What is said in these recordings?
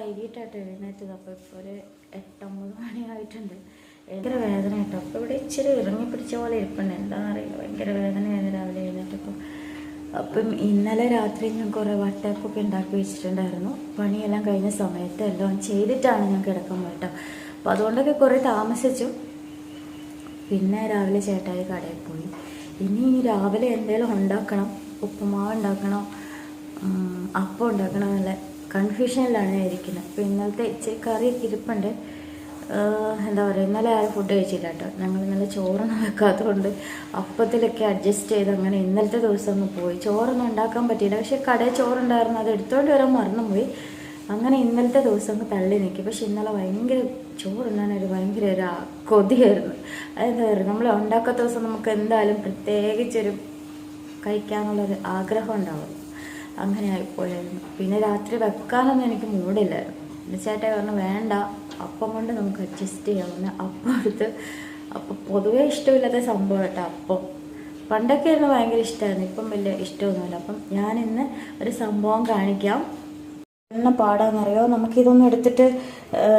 വൈകിട്ടായിട്ട് എഴുന്നേറ്റത്. അപ്പോൾ ഇപ്പോൾ ഒരു എട്ടൊമ്പത് മണിയായിട്ടുണ്ട് ഭയങ്കര വേദന കേട്ടോ. അപ്പോൾ ഇവിടെ ഇച്ചിരി ഇറങ്ങി പിടിച്ച പോലെ ഇരിപ്പുണ്ട്. എന്താണെന്ന് അറിയില്ല. ഭയങ്കര വേദനയായിരുന്നു രാവിലെ എഴുന്നേറ്റപ്പോൾ അപ്പം ഇന്നലെ രാത്രി ഞാൻ കുറേ വട്ടപ്പൊക്കെ ഉണ്ടാക്കി വെച്ചിട്ടുണ്ടായിരുന്നു. പണിയെല്ലാം കഴിഞ്ഞ സമയത്ത് എല്ലാം ചെയ്തിട്ടാണ് ഞാൻ കിടക്കാൻ പോയിട്ടോ. അപ്പോൾ അതുകൊണ്ടൊക്കെ കുറേ താമസിച്ചു. പിന്നെ രാവിലെ ചേട്ടായി കടയിൽ പോയി. ഇനി രാവിലെ എന്തെങ്കിലും ഉണ്ടാക്കണം. ഉപ്പുമാവ് ഉണ്ടാക്കണം. അപ്പം ഉണ്ടാക്കണം എന്നുള്ള കൺഫ്യൂഷനിലാണ് ഞാൻ ഇരിക്കുന്നത്. അപ്പോൾ ഇന്നലത്തെ ഇച്ചിരി കറി ഇരിപ്പുണ്ട്. എന്താ പറയുക ഇന്നലെ ആരും ഫുഡ് കഴിച്ചില്ല കേട്ടോ. ഞങ്ങൾ ഇന്നലെ ചോറൊന്നും വെക്കാത്തതുകൊണ്ട് അപ്പത്തിലൊക്കെ അഡ്ജസ്റ്റ് ചെയ്ത് അങ്ങനെ ഇന്നലത്തെ ദിവസം ഒന്ന് പോയി. ചോറൊന്നും ഉണ്ടാക്കാൻ പറ്റിയില്ല. പക്ഷേ കടയിൽ ചോറുണ്ടായിരുന്നു. അത് എടുത്തുകൊണ്ട് വരാൻ മറന്നുപോയി. അങ്ങനെ ഇന്നലത്തെ ദിവസം ഒന്ന് തള്ളി നിൽക്കി പക്ഷെ ഇന്നലെ ഭയങ്കര ചോറുണ്ണാനൊരു ഭയങ്കര ഒരു കൊതിയായിരുന്നു. അതെന്താ പറയുക നമ്മൾ ഉണ്ടാക്കാത്ത ദിവസം നമുക്ക് എന്തായാലും പ്രത്യേകിച്ചൊരു കഴിക്കാനുള്ളൊരു ആഗ്രഹം ഉണ്ടാവും അങ്ങനെ ആയിപ്പോയായിരുന്നു. പിന്നെ രാത്രി വെക്കാനൊന്നും എനിക്ക് മൂടില്ലായിരുന്നു. ചേട്ടാ പറഞ്ഞു വേണ്ട അപ്പം കൊണ്ട് നമുക്ക് അഡ്ജസ്റ്റ് ചെയ്യാമെന്ന് അപ്പം എടുത്ത് അപ്പം പൊതുവേ ഇഷ്ടമില്ലാത്ത സംഭവം കേട്ടോ അപ്പം. പണ്ടൊക്കെ ആയിരുന്നു ഭയങ്കര ഇഷ്ടമായിരുന്നു. ഇപ്പം വലിയ ഇഷ്ടമൊന്നുമില്ല. അപ്പം ഞാൻ ഇന്ന് ഒരു സംഭവം കാണിക്കാം. എന്ന പാടാന്നറിയോ? നമുക്കിതൊന്നും എടുത്തിട്ട്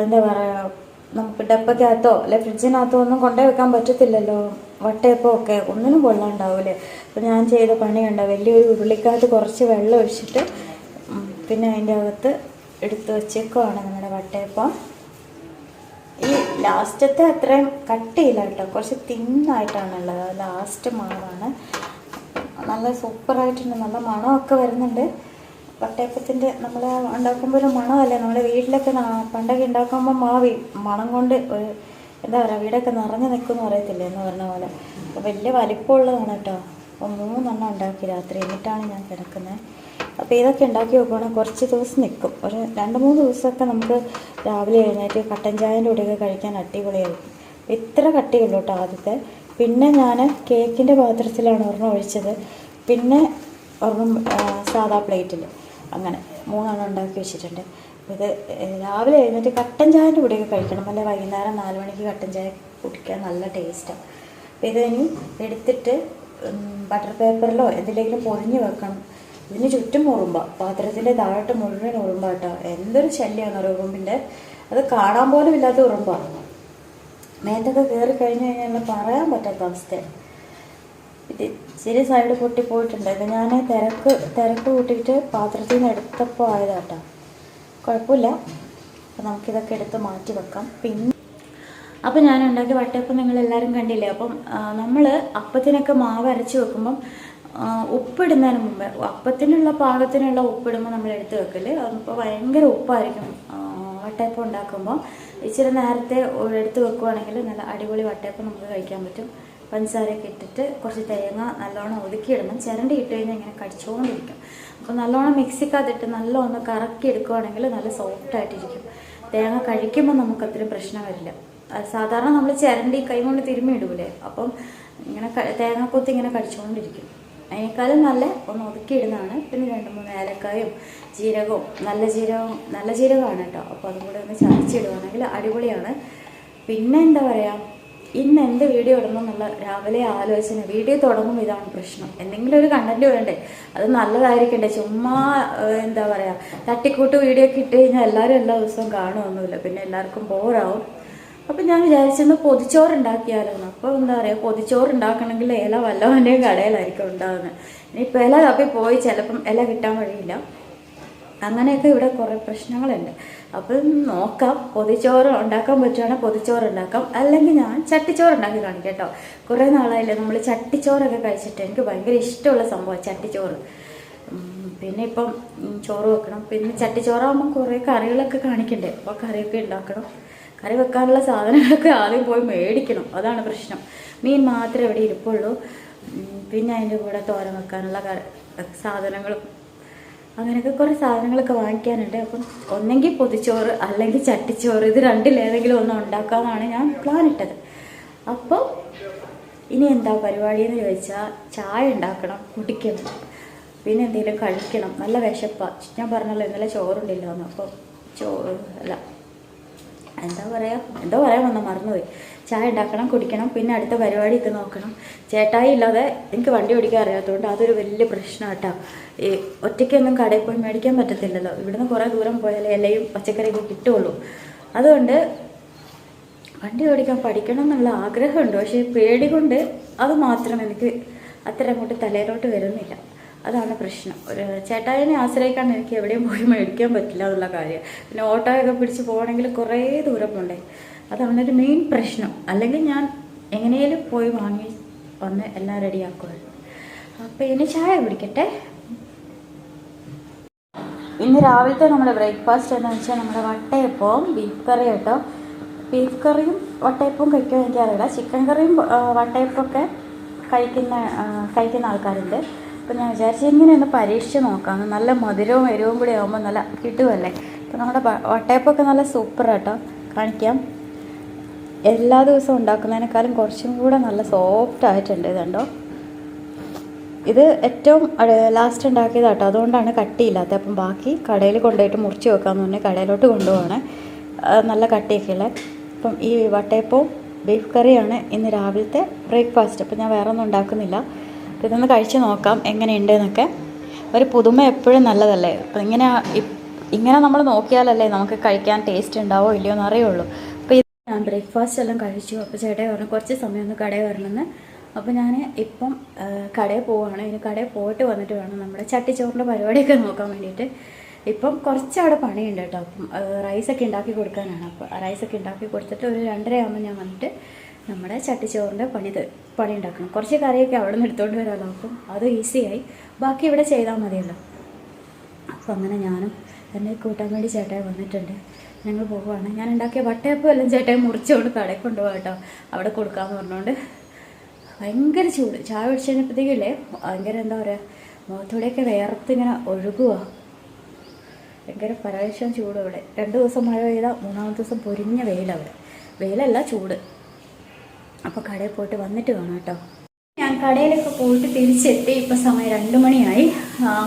എന്താ പറയുക നമുക്ക് ഡപ്പയ്ക്കകത്തോ അല്ലെ ഫ്രിഡ്ജിനകത്തോ ഒന്നും കൊണ്ടേ വെക്കാൻ പറ്റത്തില്ലല്ലോ. വട്ടയപ്പോ ഒക്കെ ഒന്നിനും കൊള്ളാണ്ടാവൂലേ. അപ്പം ഞാൻ ചെയ്ത പണി കണ്ട? വലിയൊരു ഉരുളിക്കകത്ത് കുറച്ച് വെള്ളം ഒഴിച്ചിട്ട് പിന്നെ അതിന്റെ അകത്ത് എടുത്ത് വെച്ചേക്കുവാണ് നമ്മുടെ വട്ടയപ്പം. ഈ ലാസ്റ്റത്തെ അത്രയും കട്ടിയില്ല കേട്ടോ. കുറച്ച് തിന്നായിട്ടാണുള്ളത്. ലാസ്റ്റ് മാവാണ്. നല്ല സൂപ്പറായിട്ടുണ്ട്. നല്ല മണമൊക്കെ വരുന്നുണ്ട്. വട്ടയപ്പത്തിന്റെ നമ്മൾ ഉണ്ടാക്കുമ്പോൾ ഒരു മണമല്ലേ? നമ്മുടെ വീട്ടിലൊക്കെ പണ്ടൊക്കെ ഉണ്ടാക്കുമ്പോൾ മാവി മണം കൊണ്ട് ഒരു എന്താ പറയുക വീടൊക്കെ നിറഞ്ഞു നിൽക്കുമെന്ന് പറയത്തില്ലേ എന്ന് പറഞ്ഞ പോലെ. വലിയ വലിപ്പമുള്ളതാണ് കേട്ടോ. അപ്പോൾ മൂന്നെണ്ണം ഉണ്ടാക്കി രാത്രി എന്നിട്ടാണ് ഞാൻ കിടക്കുന്നത്. അപ്പോൾ ഇതൊക്കെ ഉണ്ടാക്കി വെക്കുവാണെങ്കിൽ കുറച്ച് ദിവസം നിൽക്കും. ഒരു രണ്ട് മൂന്ന് ദിവസമൊക്കെ നമുക്ക് രാവിലെ എഴുന്നേറ്റ് കട്ടൻ ചായന്റെ കൂടെയൊക്കെ കഴിക്കാൻ അടിപൊളിയായിരിക്കും. ഇത്ര കട്ടിയുള്ളൂ കേട്ടോ ആദ്യത്തെ. പിന്നെ ഞാൻ കേക്കിന്റെ പാത്രത്തിലാണ് ഒരെണ്ണം ഒഴിച്ചത്. പിന്നെ ഒരെണ്ണം സാധാ പ്ലേറ്റിൽ. അങ്ങനെ മൂന്നെണ്ണം ഉണ്ടാക്കി വെച്ചിട്ടുണ്ട്. ഇത് രാവിലെ എഴുന്നേറ്റ് കട്ടൻ ചായന്റെ കൂടെയൊക്കെ കഴിക്കണം. അല്ലെ? വൈകുന്നേരം നാല് മണിക്ക് കട്ടൻ ചായ കുടിക്കാൻ നല്ല ടേസ്റ്റാണ് അപ്പോൾ ഇത് ഇനി എടുത്തിട്ട് ബട്ടർ പേപ്പറിലോ എന്തിലെങ്കിലും പൊതിഞ്ഞ് വെക്കണം. ഇതിന് ചുറ്റും ഉറുമ്പ. പാത്രത്തിന്റെ താഴോട്ട് മുഴുവൻ ഉറുമ്പ കേട്ടോ. എന്തൊരു ശല്യമാണ് ഉറുമ്പിന്റെ അത് കാണാൻ പോലും ഇല്ലാത്ത ഉറുമ്പാണ് മേത്തൊക്കെ കയറി കഴിഞ്ഞ് കഴിഞ്ഞാൽ പറയാൻ പറ്റാത്ത അവസ്ഥയാണ്. ഇത് ഇച്ചിരി സൈഡ് പൊട്ടിപ്പോയിട്ടുണ്ട് ഇത് ഞാൻ തിരക്ക് തിരക്ക് കൂട്ടിയിട്ട് പാത്രത്തിൽ നിന്ന് എടുത്തപ്പോൾ ആയതാട്ടോ. കുഴപ്പമില്ല അപ്പം നമുക്കിതൊക്കെ എടുത്ത് മാറ്റി വെക്കാം. പിന്നെ അപ്പം ഞാൻ ഉണ്ടാക്കിയ വട്ടയപ്പം നിങ്ങളെല്ലാവരും കണ്ടില്ലേ? അപ്പം നമ്മൾ അപ്പത്തിനൊക്കെ മാവ് അരച്ച് വെക്കുമ്പം ഉപ്പിടുന്നതിന് മുമ്പ് അപ്പത്തിനുള്ള പാകത്തിനുള്ള ഉപ്പിടുമ്പോൾ നമ്മൾ എടുത്ത് വെക്കൽ. അപ്പോൾ ഭയങ്കര ഉപ്പായിരിക്കും വട്ടയപ്പം ഉണ്ടാക്കുമ്പോൾ ഇച്ചിരി നേരത്തെ എടുത്ത് വെക്കുവാണെങ്കിൽ നല്ല അടിപൊളി വട്ടയപ്പം നമുക്ക് കഴിക്കാൻ പറ്റും. പഞ്ചസാരയൊക്കെ ഇട്ടിട്ട് കുറച്ച് തേങ്ങ നല്ലോണം ഒതുക്കിയിടണം. ചിരണ്ടി ഇട്ട് കഴിഞ്ഞാൽ ഇങ്ങനെ കടിച്ചുകൊണ്ടിരിക്കും. അപ്പോൾ നല്ലോണം മിക്സിക്കകത്തിട്ട് നല്ലോണം കറക്കി എടുക്കുവാണെങ്കിൽ നല്ല സോഫ്റ്റ് ആയിട്ടിരിക്കും. തേങ്ങ കഴിക്കുമ്പോൾ നമുക്ക് അത്രയും പ്രശ്നം വരില്ല. സാധാരണ നമ്മൾ ചിരണ്ടി കൈകൊണ്ട് തിരുമ്മി ഇടൂലേ? അപ്പം ഇങ്ങനെ തേങ്ങ കൊത്തി ഇങ്ങനെ കടിച്ചുകൊണ്ടിരിക്കും. അതിനേക്കാളും നല്ല ഒന്ന് ഒതുക്കിയിടുന്നതാണ് പിന്നെ രണ്ട് മൂന്ന് ഏലക്കായും ജീരകവും നല്ല ജീരകവും നല്ല ജീരകമാണ് കേട്ടോ. അപ്പോൾ അതും കൂടെ ഒന്ന് ചതച്ചിടുവാണെങ്കിൽ അടിപൊളിയാണ്. പിന്നെ എന്താ പറയുക ഇന്ന് എന്ത് വീഡിയോ ഇടണം എന്നുള്ള രാവിലെ ആലോചന. വീഡിയോ തുടങ്ങും ഇതാണ് പ്രശ്നം. എന്തെങ്കിലും ഒരു കണ്ടന്റ് വേണ്ടേ? അത് നല്ലതായിരിക്കണ്ടേ? ചുമ്മാ എന്താ പറയാ തട്ടിക്കൂട്ട് വീഡിയോ ഒക്കെ ഇട്ട് കഴിഞ്ഞാൽ എല്ലാവരും എല്ലാ ദിവസവും കാണുമൊന്നുമില്ല പിന്നെ എല്ലാവർക്കും ബോറാവും. അപ്പം ഞാൻ വിചാരിച്ചെന്ന് പൊതിച്ചോറ് ഉണ്ടാക്കിയാലോന്ന് അപ്പോൾ എന്താ പറയുക പൊതിച്ചോറ് ഉണ്ടാക്കണമെങ്കിൽ ഇല വല്ലവന്റെയും കടയിലായിരിക്കും ഉണ്ടാകുന്നത് ഇനിയിപ്പോൾ ഇല തപ്പി പോയി ചിലപ്പം ഇല കിട്ടാൻ വഴിയില്ല. അങ്ങനെയൊക്കെ ഇവിടെ കുറേ പ്രശ്നങ്ങളുണ്ട്. അപ്പം നോക്കാം പൊതിച്ചോറ് ഉണ്ടാക്കാൻ പറ്റുവാണെങ്കിൽ പൊതിച്ചോറ് ഉണ്ടാക്കാം. അല്ലെങ്കിൽ ഞാൻ ചട്ടിച്ചോറ് ഉണ്ടാക്കി കാണിക്കാം കേട്ടോ. കുറേ നാളായില്ലേ നമ്മൾ ചട്ടിച്ചോറൊക്കെ കഴിച്ചിട്ട് എനിക്ക് ഭയങ്കര ഇഷ്ടമുള്ള സംഭവം ചട്ടിച്ചോറ്. പിന്നെ ഇപ്പം ചോറ് വെക്കണം. പിന്നെ ചട്ടിച്ചോറാകുമ്പോൾ കുറേ കറികളൊക്കെ കാണിക്കണ്ടേ? അപ്പോൾ കറിയൊക്കെ ഉണ്ടാക്കണം. കറി വെക്കാനുള്ള സാധനങ്ങളൊക്കെ ആദ്യം പോയി മേടിക്കണം. അതാണ് പ്രശ്നം. മീൻ മാത്രമേ ഇവിടെ ഇരിപ്പുള്ളൂ. പിന്നെ അതിന്റെ കൂടെ തോരൻ വെക്കാനുള്ള സാധനങ്ങളും അങ്ങനെയൊക്കെ കുറേ സാധനങ്ങളൊക്കെ വാങ്ങിക്കാനുണ്ട്. അപ്പം ഒന്നെങ്കിൽ പൊതിച്ചോറ് അല്ലെങ്കിൽ ചട്ടിച്ചോറ് ഇത് രണ്ടിലേതെങ്കിലും ഒന്ന് ഉണ്ടാക്കാമെന്നാണ് ഞാൻ പ്ലാൻ ഇട്ടത്. അപ്പോൾ ഇനി എന്താ പരിപാടി എന്ന് ചോദിച്ചാൽ ചായ ഉണ്ടാക്കണം കുടിക്കണം പിന്നെ എന്തെങ്കിലും കഴിക്കണം നല്ല വിശപ്പാണ് ഞാൻ പറഞ്ഞല്ലോ ഇന്നലെ ചോറുണ്ടില്ല എന്ന് അപ്പോൾ ചോ അല്ല എന്താ പറയുക എന്താ പറയാൻ വന്ന മറന്നുപോയി. ചായ ഉണ്ടാക്കണം കുടിക്കണം പിന്നെ അടുത്ത പരിപാടി ഇത് നോക്കണം. ചേട്ടായി ഇല്ലാതെ എനിക്ക് വണ്ടി ഓടിക്കാൻ അറിയാത്തതുകൊണ്ട് അതൊരു വലിയ പ്രശ്നം കേട്ടോ ഈ ഒറ്റയ്ക്കൊന്നും കടയിൽ പോയി മേടിക്കാൻ പറ്റത്തില്ലല്ലോ. ഇവിടുന്ന് കുറേ ദൂരം പോയാലേ ഇലയും പച്ചക്കറിയൊക്കെ കിട്ടുള്ളൂ അതുകൊണ്ട് വണ്ടി ഓടിക്കാൻ പഠിക്കണം എന്നുള്ള ആഗ്രഹമുണ്ട്. പക്ഷേ പേടി കൊണ്ട് അത് മാത്രം എനിക്ക് അത്ര അങ്ങോട്ട് തലയിലോട്ട് വരുന്നില്ല. അതാണ് പ്രശ്നം. ഒരു ചേട്ടായനെ ആശ്രയിക്കാണ്ട് എനിക്ക് എവിടെയും പോയി മേടിക്കാൻ പറ്റില്ല എന്നുള്ള കാര്യം. പിന്നെ ഓട്ടോയൊക്കെ പിടിച്ച് പോകണമെങ്കിൽ കുറേ ദൂരം പോകണ്ടേ അതാണ് ഒരു മെയിൻ പ്രശ്നം. അല്ലെങ്കിൽ ഞാൻ എങ്ങനെയും പോയി വാങ്ങി വന്ന് എല്ലാം റെഡിയാക്കുമായിരുന്നു അപ്പോൾ ഇനി ചായ കുടിക്കട്ടെ? ഇന്ന് രാവിലത്തെ നമ്മുടെ ബ്രേക്ക്ഫാസ്റ്റ് എന്ന് വെച്ചാൽ നമ്മുടെ വട്ടയപ്പവും ബീഫ് കറി കേട്ടോ. ബീഫ് കറിയും വട്ടയപ്പവും കഴിക്കാൻ എനിക്കറിയില്ല ചിക്കൻ കറിയും വട്ടയപ്പൊക്കെ കഴിക്കുന്ന കഴിക്കുന്ന ആൾക്കാരുണ്ട്. അപ്പോൾ ഞാൻ വിചാരിച്ചു ഇങ്ങനെ ഒന്ന് പരീക്ഷിച്ച് നോക്കാം. നല്ല മധുരവും എരിവും കൂടി ആകുമ്പോൾ നല്ല കിട്ടുമല്ലേ അപ്പോൾ നമ്മുടെ വട്ടയപ്പൊക്കെ നല്ല സൂപ്പർ കേട്ടോ കാണിക്കാം. എല്ലാ ദിവസവും ഉണ്ടാക്കുന്നതിനേക്കാളും കുറച്ചും കൂടെ നല്ല സോഫ്റ്റ് ആയിട്ടുണ്ട് ഇതുണ്ടോ ഇത് ഏറ്റവും ലാസ്റ്റ് ഉണ്ടാക്കിയതാട്ടോ. അതുകൊണ്ടാണ് കട്ടിയില്ലാത്തത്. അപ്പം ബാക്കി കടയിൽ കൊണ്ടുപോയിട്ട് മുറിച്ച് വെക്കാമെന്ന് പറഞ്ഞാൽ കടയിലോട്ട് കൊണ്ടുപോവാണ്. നല്ല കട്ടിയൊക്കെയുള്ള അപ്പം ഈ വട്ടയപ്പവും ബീഫ് കറിയാണ് ഇന്ന് രാവിലത്തെ ബ്രേക്ക്ഫാസ്റ്റ് അപ്പം ഞാൻ വേറെ ഒന്നും ഉണ്ടാക്കുന്നില്ല. അപ്പം ഇതൊന്ന് കഴിച്ച് നോക്കാം എങ്ങനെയുണ്ട് എന്നൊക്കെ ഒരു പുതുമ എപ്പോഴും നല്ലതല്ലേ? അപ്പം ഇങ്ങനെ ഇങ്ങനെ നമ്മൾ നോക്കിയാലല്ലേ നമുക്ക് കഴിക്കാൻ ടേസ്റ്റ് ഉണ്ടാവോ ഇല്ലയോ എന്ന് അറിയുള്ളൂ. അപ്പോൾ ഇത് ഞാൻ ബ്രേക്ക്ഫാസ്റ്റ് എല്ലാം കഴിച്ചു. അപ്പോൾ ചേട്ടൻ പറഞ്ഞു കുറച്ച് സമയം ഒന്ന് കടയിൽ വരണമെന്ന്. അപ്പോൾ ഞാൻ ഇപ്പം കടയിൽ പോവുകയാണ് ഇനി കടയിൽ പോയിട്ട് വന്നിട്ട് വേണം നമ്മുടെ ചട്ടിച്ചോറിന്റെ പരിപാടിയൊക്കെ നോക്കാൻ വേണ്ടിയിട്ട്. ഇപ്പം കുറച്ച് അവിടെ പണിയുണ്ട് കേട്ടോ. അപ്പം റൈസൊക്കെ ഉണ്ടാക്കി കൊടുക്കാനാണ്. അപ്പോൾ റൈസൊക്കെ ഉണ്ടാക്കി കൊടുത്തിട്ട് ഒരു രണ്ടര ആകുമ്പോൾ ഞാൻ വന്നിട്ട് നമ്മുടെ ചട്ടിച്ചോറിന്റെ പണി പണി ഉണ്ടാക്കണം. കുറച്ച് കറിയൊക്കെ അവിടെ നിന്ന് എടുത്തുകൊണ്ട് വരാമല്ലോ അപ്പം അത് ഈസിയായി ബാക്കി ഇവിടെ ചെയ്താൽ മതിയല്ലോ. അപ്പോൾ അങ്ങനെ ഞാനും എന്നെ കൂട്ടാൻ വേണ്ടി ചേട്ടായി വന്നിട്ടുണ്ട്. ഞങ്ങൾ പോവുകയാണ്. ഞാൻ ഉണ്ടാക്കിയ വട്ടയപ്പം എല്ലാം ചേട്ടായി മുറിച്ചുകൊണ്ട് കടയിൽ കൊണ്ടുപോകാം കേട്ടോ. അവിടെ കൊടുക്കാമെന്ന് പറഞ്ഞുകൊണ്ട്. ഭയങ്കര ചൂട്. ചായ കുടിച്ച് കഴിഞ്ഞപ്പോഴത്തേക്കില്ലേ ഭയങ്കര എന്താ പറയുക മുഖത്തൂടെയൊക്കെ വേർത്തിങ്ങനെ ഒഴുകുക ഭയങ്കര പരവേശം ചൂട് അവിടെ. രണ്ട് ദിവസം മഴ പെയ്താൽ മൂന്നാമത്തെ ദിവസം പൊരിഞ്ഞ വെയിലവിടെ വെയിലല്ല ചൂട്. അപ്പോൾ കടയിൽ പോയിട്ട് വന്നിട്ട് വേണം കേട്ടോ. ഞാൻ കടയിലൊക്കെ പോയിട്ട് തിരിച്ചെത്തി. ഇപ്പം സമയം രണ്ട് മണിയായി.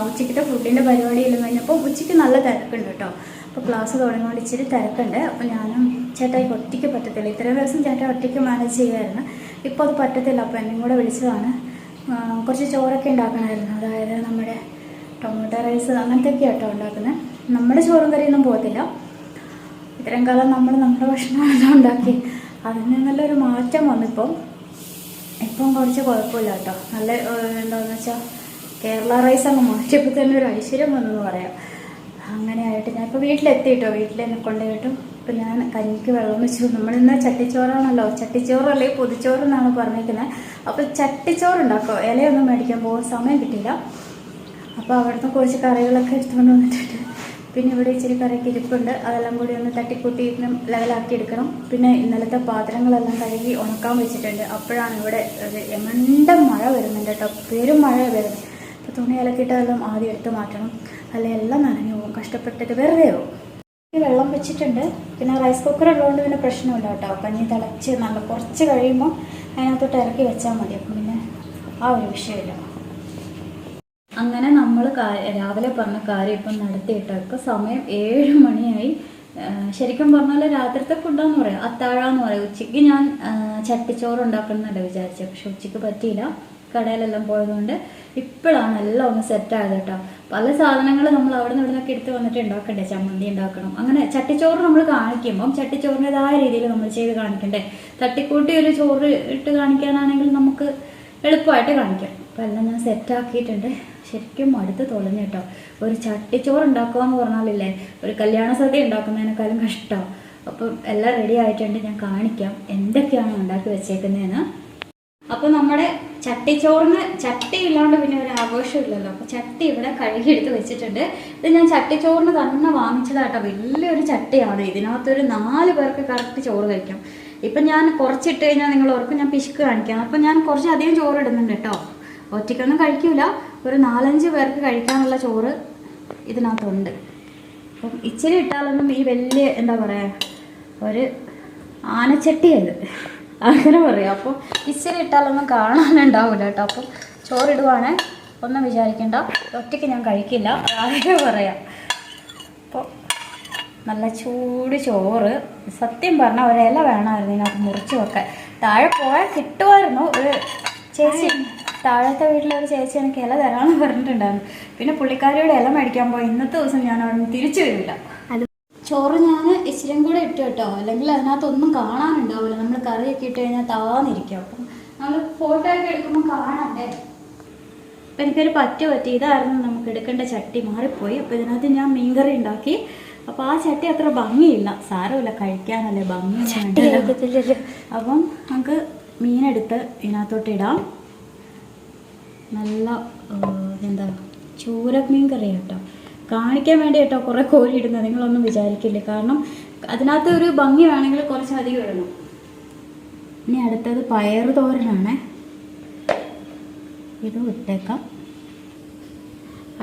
ഉച്ചയ്ക്കത്തെ ഫുഡിന്റെ പരിപാടിയെല്ലാം കഴിഞ്ഞപ്പോൾ ഉച്ചയ്ക്ക് നല്ല തിരക്കുണ്ട് കേട്ടോ. അപ്പോൾ ക്ലാസ് തുടങ്ങിക്കൊണ്ട് ഇച്ചിരി തിരക്കുണ്ട്. അപ്പോൾ ഞാനും ചേട്ടായിക്ക് ഒറ്റയ്ക്ക് പറ്റത്തില്ല. ഇത്രയും ദിവസം ചേട്ടായി ഒറ്റയ്ക്ക് മാനേജ് ചെയ്യുമായിരുന്നു ഇപ്പോൾ അത് പറ്റത്തില്ല. അപ്പോൾ എന്നെയും കൂടെ വിളിച്ചതാണ്. കുറച്ച് ചോറൊക്കെ ഉണ്ടാക്കണമായിരുന്നു. അതായത് നമ്മുടെ ടൊമാറ്റോ റൈസ് അങ്ങനത്തെയൊക്കെ കേട്ടോ ഉണ്ടാക്കുന്നത് നമ്മുടെ ചോറും കറിയൊന്നും പോകത്തില്ല. ഇത്രയും കാലം നമ്മൾ നമ്മുടെ ഭക്ഷണമാണ് ഉണ്ടാക്കി അതിന് നല്ലൊരു മാറ്റം വന്നിപ്പം. ഇപ്പം കുറച്ച് കുഴപ്പമില്ല കേട്ടോ. നല്ല എന്താണെന്ന് വെച്ചാൽ കേരള റൈസ് അങ്ങ് മാറ്റിയപ്പോൾ തന്നെ ഒരു ഐശ്വര്യം വന്നെന്ന് പറയാം. അങ്ങനെ ആയിട്ട് ഞാൻ ഇപ്പോൾ വീട്ടിലെത്തി കേട്ടോ. വീട്ടിൽ എന്നെ കൊണ്ടുപോയിട്ടും ഇപ്പം ഞാൻ കഞ്ഞിക്ക് വെള്ളം വെച്ചു. നമ്മളിന്ന് ചട്ടിച്ചോറാണല്ലോ. ചട്ടിച്ചോറ് അല്ലെങ്കിൽ പൊതിച്ചോറ് എന്നാണ് പറഞ്ഞിരിക്കുന്നത് അപ്പോൾ ചട്ടിച്ചോറ് ഇലയൊന്നും മേടിക്കാൻ പോകാൻ സമയം കിട്ടിയില്ല. അപ്പോൾ അവിടുന്ന് കുറച്ച് കറികളൊക്കെ എടുത്തുകൊണ്ട് വന്നിട്ടുണ്ട്. പിന്നെ ഇവിടെ ഇച്ചിരി കറിയൊക്കെ ഇരിപ്പുണ്ട്. അതെല്ലാം കൂടി ഒന്ന് തട്ടിക്കൂട്ടി ലെവലാക്കി എടുക്കണം. പിന്നെ ഇന്നലത്തെ പാത്രങ്ങളെല്ലാം കഴുകി ഉണക്കാൻ വെച്ചിട്ടുണ്ട്. അപ്പോഴാണ് ഇവിടെ ഒരു എമണ്ട മഴ വരുന്നുണ്ട് കേട്ടോ. പേരും മഴ വരുന്നത് അപ്പോൾ തുണി ഇലക്കിയിട്ടതെല്ലാം ആദ്യം എടുത്ത് മാറ്റണം. അല്ലെ? എല്ലാം നനഞ്ഞു പോകും. കഷ്ടപ്പെട്ടിട്ട് വെറുതെ പോകും വെള്ളം വെച്ചിട്ടുണ്ട്. പിന്നെ റൈസ് കുക്കർ ഉള്ളതുകൊണ്ട് പിന്നെ പ്രശ്നമില്ല കേട്ടോ. കഞ്ഞി തിളച്ച് നല്ല കുറച്ച് കഴിയുമ്പോൾ അതിനകത്തോട്ട് ഇറക്കി വെച്ചാൽ മതി. അപ്പം പിന്നെ ആ ഒരു വിഷയമില്ല. അങ്ങനെ നമ്മൾ രാവിലെ പറഞ്ഞ കാര്യം ഇപ്പം നടത്തിയിട്ട് ഇപ്പം സമയം ഏഴ് മണിയായി. ശരിക്കും പറഞ്ഞാൽ രാത്രിത്തെ ഫുഡാന്ന് പറയാം. അത്താഴാന്ന് പറയാം. ഉച്ചയ്ക്ക് ഞാൻ ചട്ടിച്ചോറ് ഉണ്ടാക്കണമെന്നല്ല വിചാരിച്ചത്. പക്ഷെ ഉച്ചയ്ക്ക് പറ്റിയില്ല. കടയിലെല്ലാം പോയതുകൊണ്ട് ഇപ്പോഴാണ് എല്ലാം ഒന്ന് സെറ്റ് ആയത് കേട്ടോ പല സാധനങ്ങൾ നമ്മൾ അവിടെ നിന്ന് ഇവിടെ എടുത്ത് വന്നിട്ട് ഉണ്ടാക്കണ്ടേ? ചമ്മന്തി ഉണ്ടാക്കണം. അങ്ങനെ ചട്ടിച്ചോറ് നമ്മൾ കാണിക്കുമ്പം ചട്ടിച്ചോറിന്റെതായ രീതിയിൽ നമ്മൾ ചെയ്ത് കാണിക്കണ്ടേ? തട്ടിക്കൂട്ടി ഒരു ചോറ് ഇട്ട് കാണിക്കാനാണെങ്കിൽ നമുക്ക് എളുപ്പമായിട്ട് കാണിക്കാം. അപ്പം എല്ലാം ഞാൻ സെറ്റാക്കിയിട്ടുണ്ട് ശരിക്കും മടുത്ത് തുളഞ്ഞു കേട്ടോ. ഒരു ചട്ടിച്ചോറ് ഉണ്ടാക്കുക എന്ന് പറഞ്ഞാലില്ലേ ഒരു കല്യാണ സദ്യ ഉണ്ടാക്കുന്നതിനേക്കാളും കഷ്ടമാണ് അപ്പം എല്ലാം റെഡി ആയിട്ടുണ്ട് ഞാൻ കാണിക്കാം എന്തൊക്കെയാണ് ഉണ്ടാക്കി വെച്ചേക്കുന്നതെന്ന് അപ്പോൾ നമ്മുടെ ചട്ടിച്ചോറിന് ചട്ടി ഇല്ലാണ്ട് പിന്നെ ഒരു ആഘോഷമില്ലല്ലോ അപ്പോൾ ചട്ടി ഇവിടെ കഴുകിയെടുത്ത് വെച്ചിട്ടുണ്ട്. ഇത് ഞാൻ ചട്ടിച്ചോറിന് തന്നെ വാങ്ങിച്ചതാട്ടോ. വലിയൊരു ചട്ടിയാണ്. ഇതിനകത്തൊരു നാല് പേർക്ക് കറക്റ്റ് ചോറ് കഴിക്കാം. ഇപ്പം ഞാൻ കുറച്ചിട്ട് കഴിഞ്ഞാൽ നിങ്ങൾ ഓർക്കും ഞാൻ പിശുക്ക് കാണിക്കാം. അപ്പം ഞാൻ കുറച്ച് അധികം ചോറ് ഇടുന്നുണ്ട് കേട്ടോ. ഒറ്റയ്ക്കൊന്നും കഴിക്കൂല. ഒരു നാലഞ്ച് പേർക്ക് കഴിക്കാനുള്ള ചോറ് ഇതിനകത്തുണ്ട്. അപ്പം ഇച്ചിരി ഇട്ടാലൊന്നും ഈ വലിയ എന്താ പറയുക ഒരു ആനച്ചട്ടിയത് അങ്ങനെ പറയാം. അപ്പോൾ ഇച്ചിരി ഇട്ടാലൊന്നും കാണാനുണ്ടാവില്ല കേട്ടോ. അപ്പം ചോറിടുവാണേ. ഒന്നും വിചാരിക്കണ്ട. ഒറ്റയ്ക്ക് ഞാൻ കഴിക്കില്ല. ആദ്യമേ പറയാം. അപ്പോൾ നല്ല ചൂട് ചോറ്. സത്യം പറഞ്ഞാൽ ഒരു ഇല വേണമായിരുന്നു ഇതിനകത്ത് മുറിച്ച് വെക്കാൻ. താഴെ പോയാൽ കിട്ടുമായിരുന്നു. ഒരു ചേച്ചി താഴത്തെ വീട്ടിലെ ഒരു ചേച്ചി എനിക്ക് ഇല തരാമെന്ന് പറഞ്ഞിട്ടുണ്ടായിരുന്നു. പിന്നെ പുള്ളിക്കാരിയോട് ഇല മേടിക്കാൻ പോയി. ഇന്നത്തെ ദിവസം ഞാൻ അവിടെ നിന്ന് തിരിച്ചു വരില്ല. ചോറ് ഞാൻ ഇച്ചിരിയും കൂടെ ഇട്ടു കേട്ടോ. അല്ലെങ്കിൽ അതിനകത്തൊന്നും കാണാനുണ്ടാവില്ല. നമ്മൾ കറിയൊക്കെ ഇട്ട് കഴിഞ്ഞാൽ താന്നിരിക്കും അപ്പം നമ്മൾ ഫോട്ടോ ഒക്കെ എടുക്കുമ്പോൾ കാണണ്ടേ? അപ്പം എനിക്കൊരു പറ്റ പറ്റി. ഇതായിരുന്നു നമുക്ക് എടുക്കേണ്ട ചട്ടി മാറിപ്പോയി. അപ്പോൾ ഇതിനകത്ത് ഞാൻ മീൻകറി ഉണ്ടാക്കി. അപ്പോൾ ആ ചട്ടി അത്ര ഭംഗിയില്ല. സാരമില്ല കഴിക്കാനല്ലേ ഭംഗി. അപ്പം നമുക്ക് മീനെടുത്ത് ഇതിനകത്തോട്ട് ഇടാം. നല്ല എന്താ ചൂര മീൻ കറി കേട്ടോ കാണിക്കാൻ വേണ്ടി കേട്ടോ കുറേ കോരി ഇടുന്നത് നിങ്ങളൊന്നും വിചാരിക്കില്ല. കാരണം അതിനകത്ത് ഒരു ഭംഗി വേണമെങ്കിൽ കുറച്ചധികം ഇടണം. ഇനി അടുത്തത് പയർ തോരനാണേ. ഇത് വിട്ടേക്കാം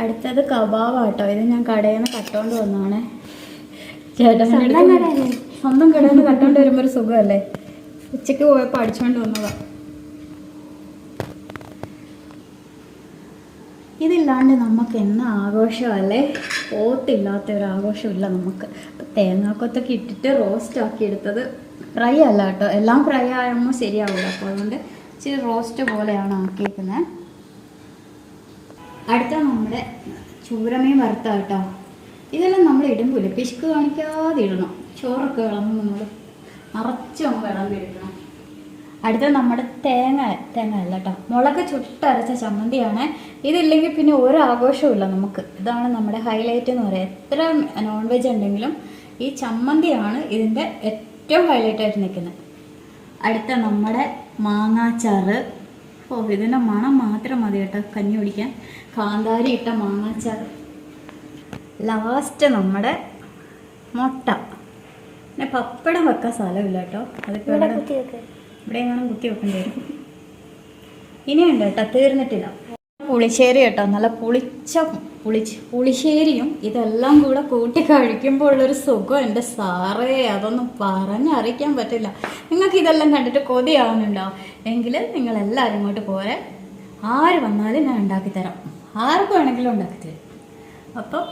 അടുത്തത് കബാബ് കേട്ടോ ഇത് ഞാൻ കടയിൽ നിന്ന് കട്ടോണ്ട് വന്നതാണേ. ചേട്ടൻ സ്വന്തം കടയിൽ നിന്ന് കട്ടോണ്ട് വരുമ്പോൾ ഒരു സുഖമല്ലേ? ഉച്ചയ്ക്ക് പോയപ്പോൾ അടിച്ചോണ്ട് വന്നതാ. ഇതില്ലാണ്ട് നമുക്ക് എന്ന ആഘോഷമല്ലേ? ഓത്തില്ലാത്ത ഒരു ആഘോഷമില്ല നമുക്ക് തേങ്ങാക്കൊത്തൊക്കെ ഇട്ടിട്ട് റോസ്റ്റ് ആക്കി എടുത്തത് ഫ്രൈ അല്ല കേട്ടോ. എല്ലാം ഫ്രൈ ആകുമ്പോൾ ശരിയാവില്ല. അപ്പോൾ അതുകൊണ്ട് ഇച്ചിരി റോസ്റ്റ് പോലെയാണ് ആക്കിയിരിക്കുന്നത് അടുത്ത നമ്മുടെ ചൂരമേ വറുത്ത കേട്ടോ. ഇതെല്ലാം നമ്മൾ ഇടുമ്പോൾ പിശുക്ക് കാണിക്കാതെ ഇടണം. ചോറൊക്കെ വിളമ്പ് നമ്മൾ നിറച്ചും അങ്ങ് വിളമ്പി എടുക്കണം അടുത്ത നമ്മുടെ തേങ്ങ തേങ്ങ അല്ല കേട്ടോ മുളക് ചുട്ടരച്ച ചമ്മന്തിയാണ്. ഇതില്ലെങ്കിൽ പിന്നെ ഒരു ആഘോഷവും ഇല്ല നമുക്ക്. ഇതാണ് നമ്മുടെ ഹൈലൈറ്റ് എന്ന് പറയുക എത്ര നോൺ വെജ് ഉണ്ടെങ്കിലും ഈ ചമ്മന്തിയാണ് ഇതിന്റെ ഏറ്റവും ഹൈലൈറ്റ് ആയിട്ട് നിൽക്കുന്നത്. അടുത്ത നമ്മുടെ മാങ്ങാച്ചാറ്. ഓ ഇതിന്റെ മണം മാത്രം മതി കേട്ടോ. കഞ്ഞി കുടിക്കാൻ. കാന്താരി ഇട്ട മാങ്ങാച്ചാറ്. ലാസ്റ്റ് നമ്മുടെ മുട്ട. പിന്നെ പപ്പടം വെക്കാൻ സ്ഥലമില്ല കേട്ടോ അതൊക്കെ ഇവിടെ എങ്ങാനും കുത്തി വെക്കേണ്ടി വരും. ഇനിയുണ്ട് കേട്ടോ തീർന്നിട്ടില്ല. പുളിശ്ശേരി കേട്ടോ നല്ല പുളിച്ച പുളിച്ച് പുളിശ്ശേരിയും ഇതെല്ലാം കൂടെ കൂട്ടി കഴിക്കുമ്പോൾ ഉള്ളൊരു സുഖം എന്റെ സാറേ അതൊന്നും പറഞ്ഞറിയിക്കാൻ പറ്റില്ല. നിങ്ങൾക്ക് ഇതെല്ലാം കണ്ടിട്ട് കൊതിയാവുന്നുണ്ടോ? എങ്കിൽ നിങ്ങളെല്ലാവരും ഇങ്ങോട്ട് പോരെ. ആര് വന്നാലും ഞാൻ ഉണ്ടാക്കിത്തരാം. ആർക്ക് വേണമെങ്കിലും ഉണ്ടാക്കി തരും അപ്പം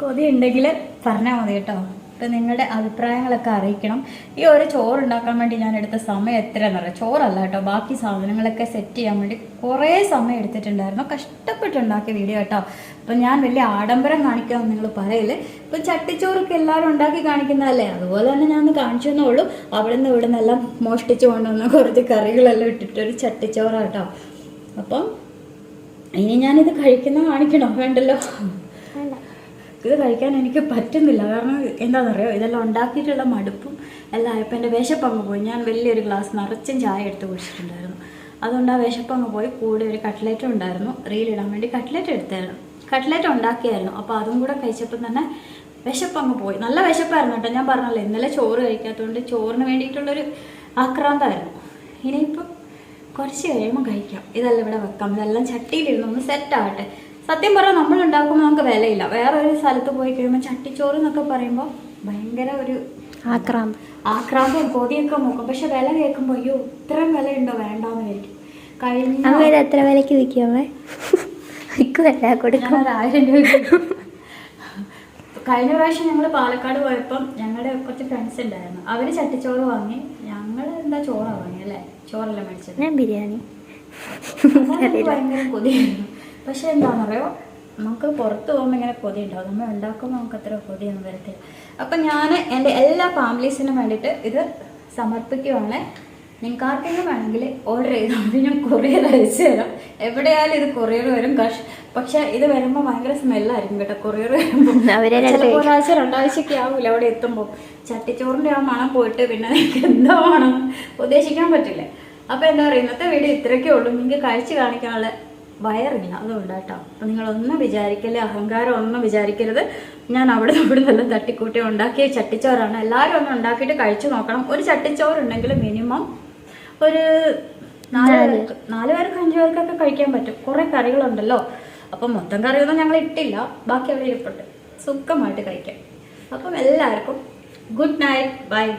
കൊതി ഉണ്ടെങ്കിൽ പറഞ്ഞാൽ മതി കേട്ടോ. അപ്പം നിങ്ങളുടെ അഭിപ്രായങ്ങളൊക്കെ അറിയിക്കണം. ഈ ഒരു ചോറ് ഉണ്ടാക്കാൻ വേണ്ടി ഞാൻ എടുത്ത സമയം എത്രയെന്ന് പറയാം ചോറല്ല കേട്ടോ. ബാക്കി സാധനങ്ങളൊക്കെ സെറ്റ് ചെയ്യാൻ വേണ്ടി കുറേ സമയം എടുത്തിട്ടുണ്ടായിരുന്നു. കഷ്ടപ്പെട്ടുണ്ടാക്കിയ വീഡിയോ കേട്ടോ. അപ്പം ഞാൻ വലിയ ആഡംബരം കാണിക്കാമെന്ന് നിങ്ങൾ പറയൽ. ഇപ്പം ചട്ടിച്ചോറൊക്കെ എല്ലാവരും ഉണ്ടാക്കി കാണിക്കുന്നതല്ലേ? അതുപോലെ തന്നെ ഞാൻ കാണിച്ചു ഉള്ളൂ. അവിടെ നിന്ന് ഇവിടെ നിന്നെല്ലാം മോഷ്ടിച്ച് കൊണ്ടുവന്ന കുറച്ച് കറികളെല്ലാം ഇട്ടിട്ടൊരു ചട്ടിച്ചോറാട്ടോ അപ്പം ഇനി ഞാനിത് കഴിക്കുന്ന കാണിക്കണം? വേണ്ടല്ലോ. ഇത് കഴിക്കാൻ എനിക്ക് പറ്റുന്നില്ല. കാരണം എന്താണെന്നറിയോ ഇതെല്ലാം ഉണ്ടാക്കിയിട്ടുള്ള മടുപ്പും എല്ലാം ആയപ്പോൾ എന്റെ വിശപ്പങ്ങ് പോയി. ഞാൻ വലിയൊരു ഗ്ലാസ് നിറച്ചും ചായ എടുത്ത് കുടിച്ചിട്ടുണ്ടായിരുന്നു. അതുകൊണ്ട് ആ വിശപ്പങ്ങ് പോയി കൂടെ ഒരു കട്ട്ലേറ്റ് ഉണ്ടായിരുന്നു. റീലിടാൻ വേണ്ടി കട്ട്ലേറ്റ് എടുത്തായിരുന്നു. കട്ട്ലേറ്റ് ഉണ്ടാക്കിയായിരുന്നു. അപ്പോൾ അതും കൂടെ കഴിച്ചപ്പോൾ തന്നെ വിശപ്പങ്ങ് പോയി. നല്ല വിശപ്പായിരുന്നു കേട്ടോ. ഞാൻ പറഞ്ഞല്ലോ ഇന്നലെ ചോറ് കഴിക്കാത്തതുകൊണ്ട് ചോറിന് വേണ്ടിയിട്ടുള്ളൊരു ആക്രാന്തമായിരുന്നു ഇനിയിപ്പം കുറച്ച് കഴിയുമ്പോൾ കഴിക്കാം. ഇതെല്ലാം ഇവിടെ വെക്കാം. ഇതെല്ലാം ചട്ടിയിലിരുന്ന് ഒന്ന് സെറ്റ് ആവട്ടെ. സത്യം പറഞ്ഞാൽ നമ്മൾ ഉണ്ടാക്കുമ്പോൾ നമുക്ക് വിലയില്ല. വേറെ ഒരു സ്ഥലത്ത് പോയി കഴിയുമ്പോൾ ചട്ടിച്ചോറ് എന്നൊക്കെ പറയുമ്പോൾ ഭയങ്കര ഒരു ആക്രാന്തം. ആക്രാന്തവും കൊതിയൊക്കെ നോക്കും. പക്ഷെ വില കേൾക്കുമ്പോൾ അയ്യോ ഇത്രയും ഉണ്ടോ വേണ്ടാന്ന് വിചാരിക്കും. കഴിഞ്ഞ എത്ര വിലക്ക് വിൽക്കുമേ വിൽക്കുമല്ല കൊടുക്കും. ആയിരം രൂപ കഴിഞ്ഞ പ്രാവശ്യം ഞങ്ങൾ പാലക്കാട് പോയപ്പം ഞങ്ങളുടെ കുറച്ച് ഫ്രണ്ട്സ് ഉണ്ടായിരുന്നു അവർ ചട്ടിച്ചോറ് വാങ്ങി. ഞങ്ങൾ എന്താ ചോറാണ് വാങ്ങി അല്ലേ? ചോറല്ല മേടിച്ചത്. ഞാൻ ബിരിയാണി. ഭയങ്കര കൊതിയായിരുന്നു. പക്ഷെ എന്താണെന്നറിയോ? നമുക്ക് പുറത്ത് പോകുമ്പോൾ ഇങ്ങനെ കൊതി ഉണ്ടാവും നമ്മൾ ഉണ്ടാക്കുമ്പോൾ നമുക്ക് അത്ര കൊതിയൊന്നും വരത്തില്ല. അപ്പം ഞാൻ എന്റെ എല്ലാ ഫാമിലീസിനും വേണ്ടിയിട്ട് ഇത് സമർപ്പിക്കുവാണ്. നിങ്ങൾക്ക് ആർക്കെങ്കിലും വേണമെങ്കിൽ ഓർഡർ ചെയ്താൽ മതി. ഞാൻ കൊറിയർ അയച്ചു തരാം. എവിടെയായാലും ഇത് കൊറിയർ വരും. കഷ് പക്ഷെ ഇത് വരുമ്പോൾ ഭയങ്കര സ്മെല്ലായിരിക്കും കേട്ടോ കൊറിയർ വരുമ്പോൾ ഒരാഴ്ച രണ്ടാഴ്ചയൊക്കെ ആവില്ല അവിടെ എത്തുമ്പോൾ ചട്ടിച്ചോറിന്റെ ആ മണം പോയിട്ട് പിന്നെ നിങ്ങൾക്ക് എന്താ മണം ഉദ്ദേശിക്കാൻ പറ്റില്ലേ. അപ്പോൾ എന്താ പറയുക ഇന്നത്തെ വീഡിയോ ഇത്രയൊക്കെ ഉള്ളൂ. നിങ്ങൾക്ക് കഴിച്ച് കാണിക്കാനുള്ള വയറില്ല. അതുകൊണ്ട് കേട്ടോ. അപ്പം നിങ്ങളൊന്നും വിചാരിക്കല്ലേ അഹങ്കാരം ഒന്നും വിചാരിക്കരുത്. ഞാൻ അവിടെ ഇവിടെ നല്ല തട്ടിക്കൂട്ടി ഉണ്ടാക്കിയ ചട്ടിച്ചോറാണ്. എല്ലാവരും ഒന്ന് ഉണ്ടാക്കിയിട്ട് കഴിച്ചു നോക്കണം. ഒരു ചട്ടിച്ചോറുണ്ടെങ്കിൽ മിനിമം ഒരു നാല്. പേർക്ക് നാല് പേർക്ക് അഞ്ച് പേർക്കൊക്കെ കഴിക്കാൻ പറ്റും. കുറേ കറികളുണ്ടല്ലോ. അപ്പം മൊത്തം കറിയൊന്നും ഞങ്ങൾ ഇട്ടില്ല. ബാക്കി അവിടെ ഇരിപ്പുണ്ട്. സുഖമായിട്ട് കഴിക്കാം. അപ്പം എല്ലാവർക്കും ഗുഡ് നൈറ്റ്. ബൈ.